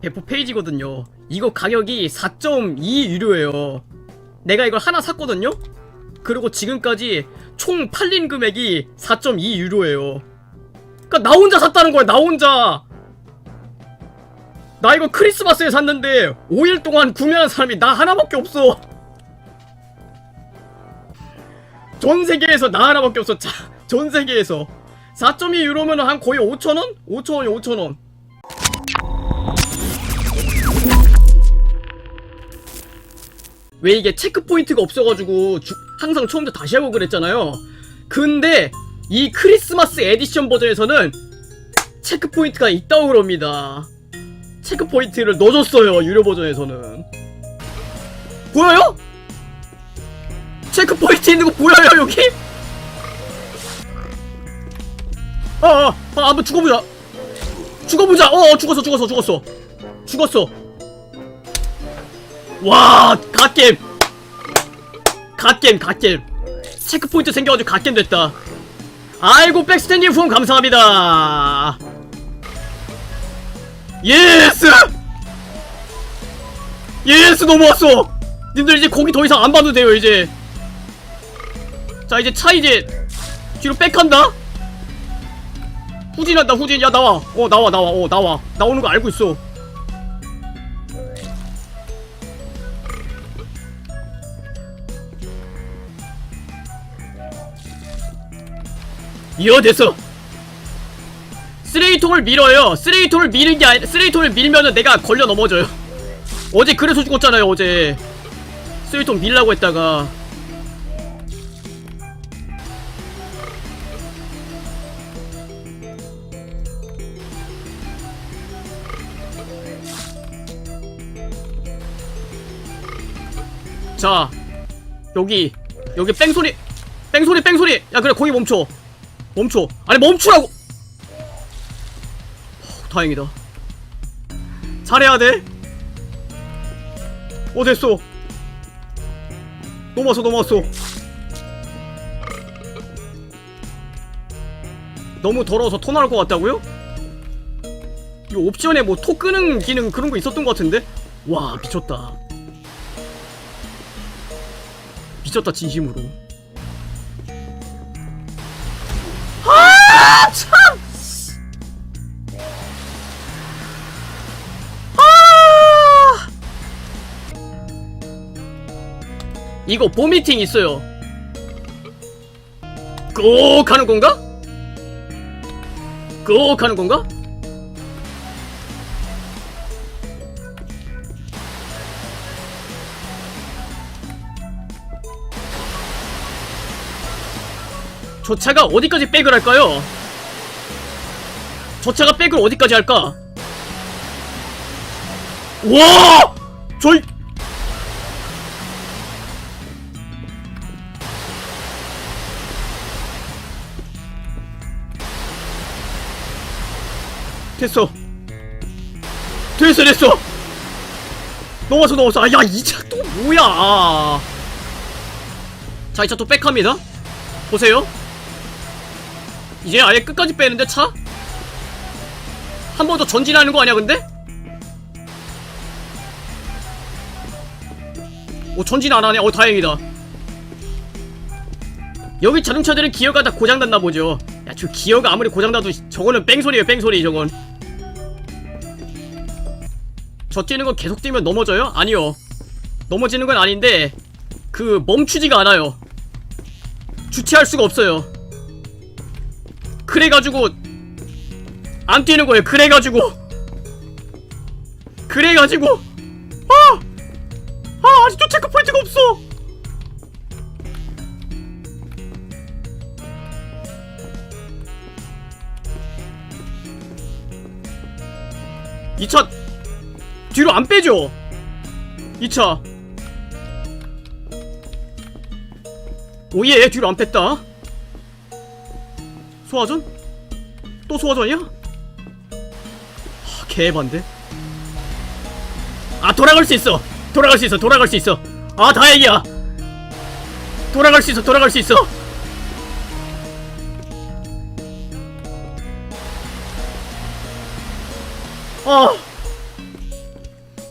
배포 페이지거든요. 이거 가격이 4.2 유료예요. 내가 이걸 하나 샀거든요? 그리고 지금까지 총 팔린 금액이 4.2 유로예요. 그니까 나 혼자 샀다는 거야, 나 혼자! 나 이거 크리스마스에 샀는데 5일 동안 구매한 사람이 나 하나밖에 없어. 전 세계에서 나 하나밖에 없어. 자, 전 세계에서 4.2 유로면 한 거의 5천 원? 5천 원이 5천 원. 왜 이게 체크 포인트가 없어가지고 주- 항상 처음부터 다시 하고 그랬잖아요. 근데 이 크리스마스 에디션 버전에서는 체크 포인트가 있다고 그럽니다. 체크 포인트를 넣어줬어요 유료 버전에서는. 보여요? 체크 포인트 있는 거 보여요 여기? 아, 아, 아 한번 죽어보자. 죽어보자. 어, 어 죽었어, 죽었어, 죽었어, 죽었어. 와, 갓겜. 갓겜, 갓겜. 체크포인트 생겨가지고 갓겜 됐다. 아이고, 백스탠딩 후원 감사합니다. 예스! 예스, 넘어왔어! 님들 이제 거기 더 이상 안 봐도 돼요, 이제. 자, 이제 차 이제 뒤로 백한다? 후진한다, 후진. 야, 나와. 어, 나와, 나와. 어, 나와. 나오는 거 알고 있어. 이어 됐어. 쓰레기통을 밀어요. 쓰레기통을 미는 게 아니, 쓰레기통을 밀면은 내가 걸려 넘어져요. 어제 그래서 죽었잖아요, 어제. 쓰레기통 밀라고 했다가. 자, 여기, 여기 뺑소리, 뺑소리, 뺑소리! 야, 그래, 거기 멈춰. 멈춰. 아니, 멈추라고! 후, 다행이다. 잘해야 돼. 어, 됐어. 넘어왔어, 넘어왔어. 너무 더러워서 토 나올 것 같다고요? 이 옵션에 뭐 토 끄는 기능 그런 거 있었던 것 같은데? 와, 미쳤다. 미쳤다, 진심으로. 아, 참! 아! 이거 봄미팅 있어요. 꼭 하는 건가? 꼭 하는 건가? 저 차가 어디까지 백을 할까요? 저 차가 백을 어디까지 할까? 와! 저이 됐어. 됐어, 됐어. 넘어왔어, 넘어왔어. 아, 야, 이 차 또 뭐야? 자, 이 차 또 백합니다. 보세요. 이제 아예 끝까지 빼는데 차? 한 번 더 전진하는 거 아니야 근데? 오 전진 안 하네. 어 다행이다. 여기 자동차들은 기어가 다 고장났나 보죠. 야 저 기어가 아무리 고장나도 저거는 뺑소리에요 뺑소리 저건. 저 뛰는 건 계속 뛰면 넘어져요? 아니요. 넘어지는 건 아닌데 그 멈추지가 않아요. 주체할 수가 없어요. 그래가지고 안 뛰는 거예요. 그래가지고 그래가지고 아! 아 아직도 체크포인트가 없어. 이 차 뒤로 안 빼죠? 이 차. 오예 뒤로 안 뺐다. 소화전? 또 소화전이야? 하, 개반데? 아 돌아갈 수 있어. 돌아갈 수 있어. 돌아갈 수 있어. 아 다행이야. 돌아갈 수 있어. 돌아갈 수 있어. 아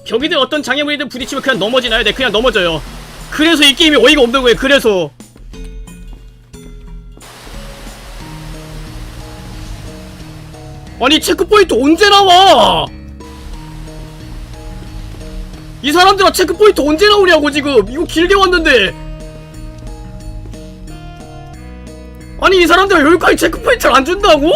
벽이든 어떤 장애물이든 부딪히면 그냥 넘어지나요? 네 그냥 넘어져요. 그래서 이 게임이 어이가 없는 거예요. 그래서 아니 체크포인트 언제 나와? 이 사람들아 체크포인트 언제 나오냐고 지금. 이거 길게 왔는데. 아니 이 사람들 여기까지 체크포인트를 안 준다고?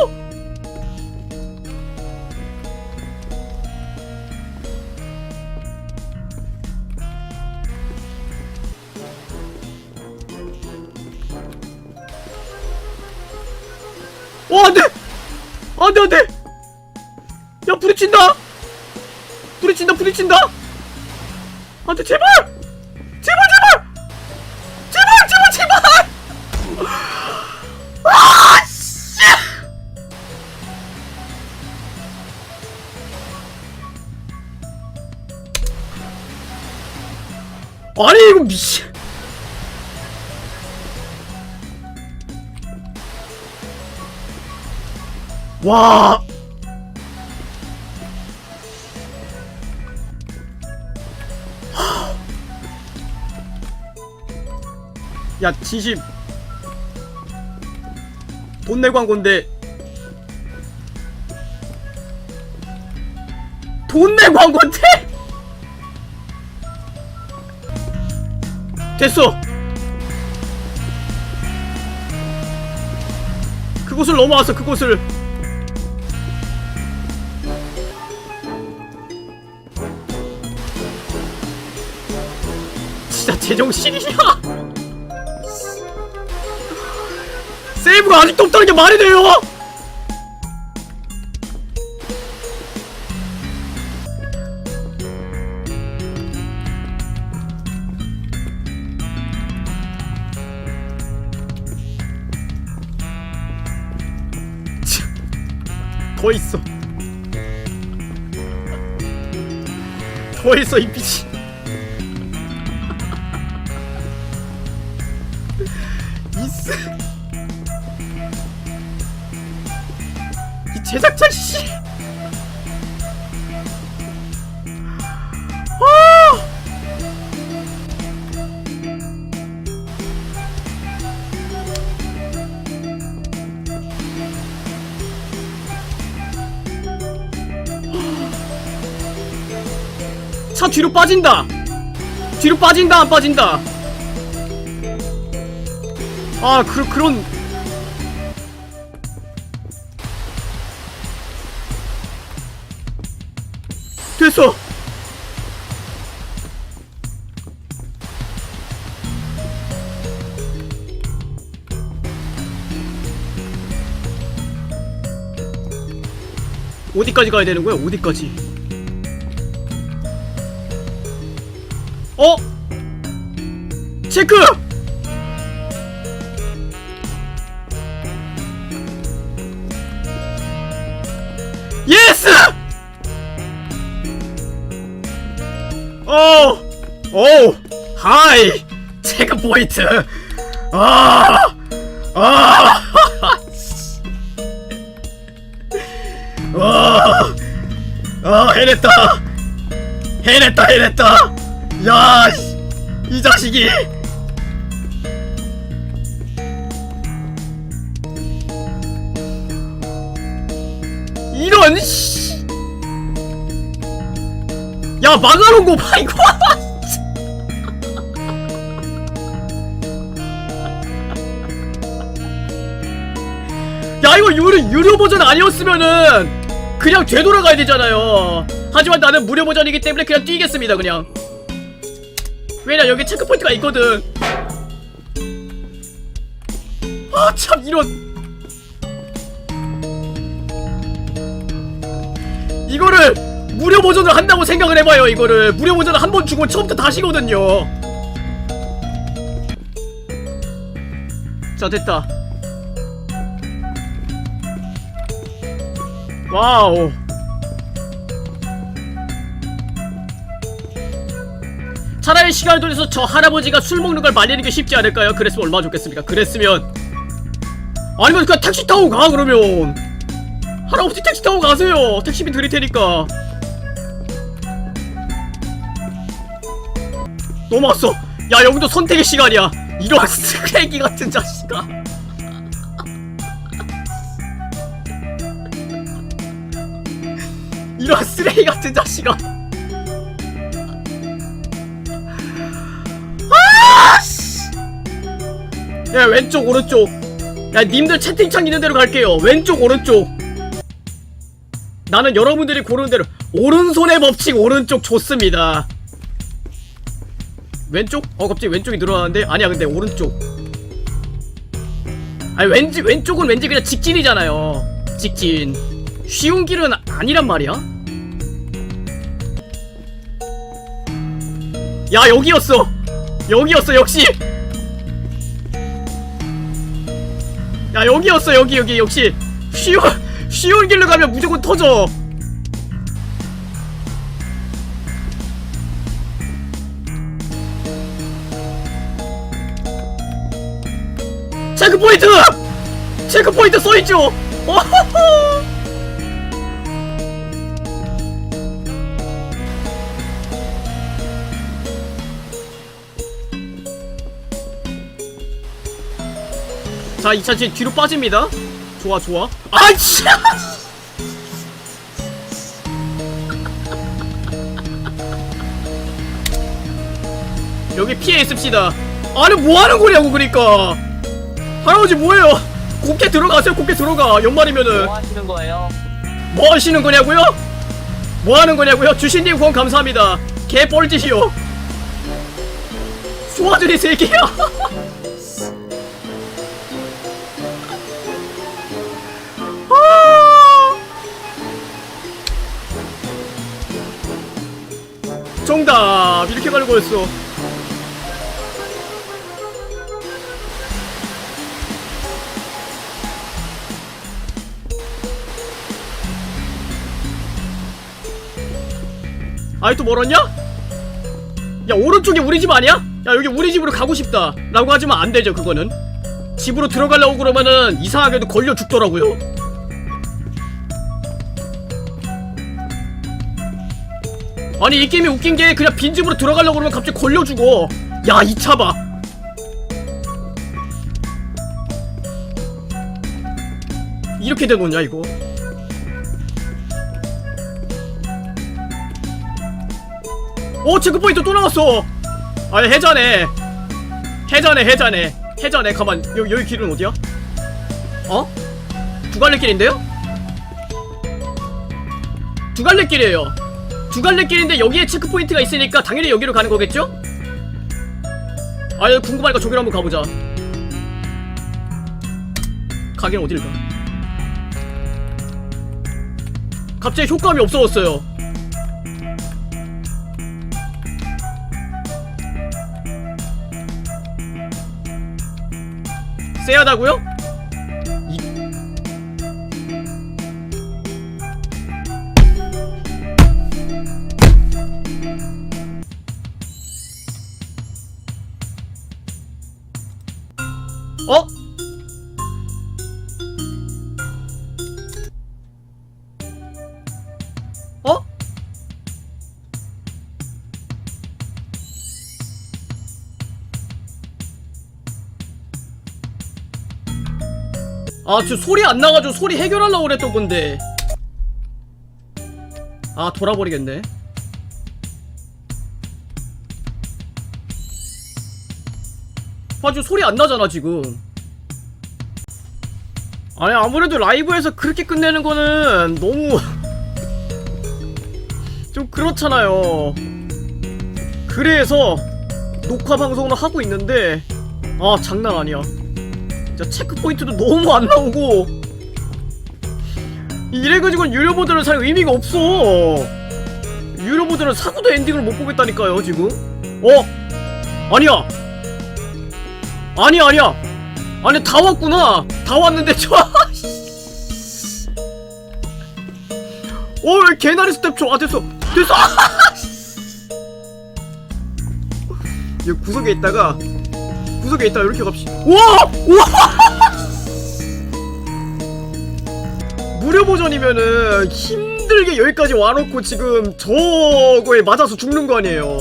어 안돼 안돼 안돼. 야 부딪힌다. 부딪힌다 부딪힌다. 안돼 제발. 제발 제발. 제발 제발 제발. 아씨. 아니 이거 미씨 와. 야 진심. 돈 내고 한 건데. 돈 내고 한 건데? 됐어. 그곳을 넘어왔어 그곳을 제정신이야 세이브가 아직도 없다는 게 말이 돼요? 참, 더 있어. 더 있어 이 빛이 차 뒤로 빠진다. 뒤로 빠진다 안 빠진다. 아 그, 그런. 됐어. 어디까지 가야 되는 거야? 어디까지 어? 체크! 예스! 오! 오! 하이! 체크 포인트! 아! 아! 와! 아, 해냈다! 해냈다, 해냈다! 야, 씨, 이 자식이! 이런 씨. 야거봐 이거. 야 이거 유료 유료 버전 아니었으면은 그냥 되돌아가야 되잖아요. 하지만 나는 무료 버전이기 때문에 그냥 뛰겠습니다 그냥. 왜냐 여기 체크 포인트가 있거든. 아 참 이런. 이거를 무료 버전을 한다고 생각을 해봐요 이거를 무료 버전을 한 번 주고 처음부터 다시거든요 자 됐다 와우 차라리 시간을 돌려서 저 할아버지가 술 먹는 걸 말리는 게 쉽지 않을까요? 그랬으면 얼마나 좋겠습니까? 그랬으면. 아니면 그냥 택시 타고 가 그러면. 할아버지 택시 타고 가세요. 택시비 드릴 테니까. 넘어왔어. 야 여기도 선택의 시간이야. 이런 쓰레기 같은 자식아. 이런 쓰레기 같은 자식아 야 왼쪽 오른쪽. 야 님들 채팅창 있는 대로 갈게요. 왼쪽 오른쪽. 나는 여러분들이 고르는 대로 오른손의 법칙 오른쪽 좋습니다. 왼쪽? 어 갑자기 왼쪽이 늘어나는데? 아니야 근데 오른쪽. 아니 왠지 왼쪽은 왠지 그냥 직진이잖아요. 직진. 쉬운 길은 아니란 말이야? 야 여기였어. 여기였어 역시 야 여기였어 여기 여기 역시 쉬운 쉬운 길로 가면 무조건 터져 체크포인트! 체크포인트 써있죠! 어허허! 자, 2차 진 뒤로 빠집니다. 좋아, 좋아. 아이씨! 여기 피해 있읍시다. 아니, 뭐 하는 거냐고, 그러니까. 할아버지 뭐예요? 곱게 들어가세요. 곱게 들어가. 연말이면은 뭐 하시는 거예요? 뭐 하시는 거냐고요? 뭐 하는 거냐고요? 주신님 후원 감사합니다. 개 뻘짓이요. 소화들이 세 개야. 정답 이렇게 가는 거였어. 아이 또 멀었냐? 야 오른쪽이 우리 집 아니야? 야 여기 우리 집으로 가고 싶다 라고 하지만 안 되죠 그거는 집으로 들어가려고 그러면은 이상하게도 걸려 죽더라고요 아니 이 게임이 웃긴 게 그냥 빈집으로 들어가려고 그러면 갑자기 걸려 죽어 야이 차 봐. 이렇게 된 거냐 이거? 오 체크포인트 또 나왔어. 아니 해자네. 해자네 해자네. 해자네. 가만 여기, 여기 길은 어디야? 어? 두 갈래 길인데요? 두 갈래 길이에요 두 갈래 길인데 여기에 체크포인트가 있으니까 당연히 여기로 가는 거겠죠? 아유 궁금하니까 저기로 한번 가보자 가긴 어딜 가 갑자기 효과음이 없어졌어요 쎄하다고요? 아, 저 소리 안 나가지고 소리 해결하려고 그랬던 건데. 아, 돌아버리겠네. 아, 저 소리 안 나잖아, 지금. 아니, 아무래도 라이브에서 그렇게 끝내는 거는 너무. 좀 그렇잖아요. 그래서 녹화 방송을 하고 있는데, 아, 장난 아니야. 진짜 체크포인트도 너무 안 나오고 이래가지고 유료 모드를 살 의미가 없어 유료 모드는 사고도 엔딩을 못 보겠다니까요 지금 어? 아니야 아니야 아니야 아니 다 왔구나 다 왔는데 저 어, 왜 개나리 스텝 줘? 아, 됐어. 됐어! 이 구석에 있다가, 구석에 있다가 이렇게 갑시다. 우와! 우와! 무료 버전이면은 힘들게 여기까지 와놓고 지금 저거에 맞아서 죽는 거 아니에요.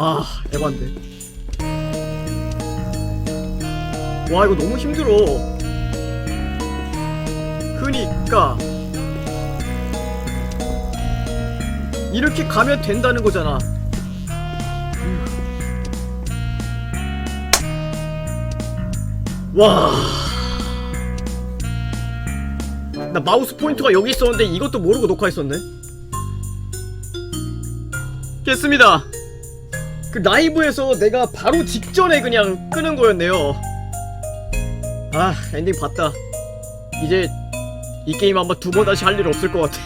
아 에반데 와 이거 너무 힘들어 그니까 이렇게 가면 된다는 거잖아 와. 나 마우스 포인터가 여기 있었는데 이것도 모르고 녹화했었네. 됐습니다. 그 라이브에서 내가 바로 직전에 그냥 끄는 거였네요. 아, 엔딩 봤다. 이제 이 게임 아마 두 번 다시 할 일 없을 것 같아.